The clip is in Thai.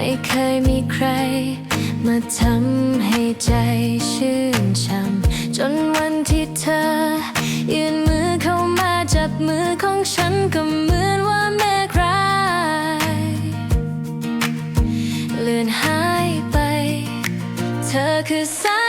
ไม่เคยมีใคร มาทำให้ใจชื่นช่ำจนวันที่เธอ ยื่นมือเข้ามาจับมือของฉันก็เหมือนว่าแม่ใครเลือนหายไป เธอคือสาย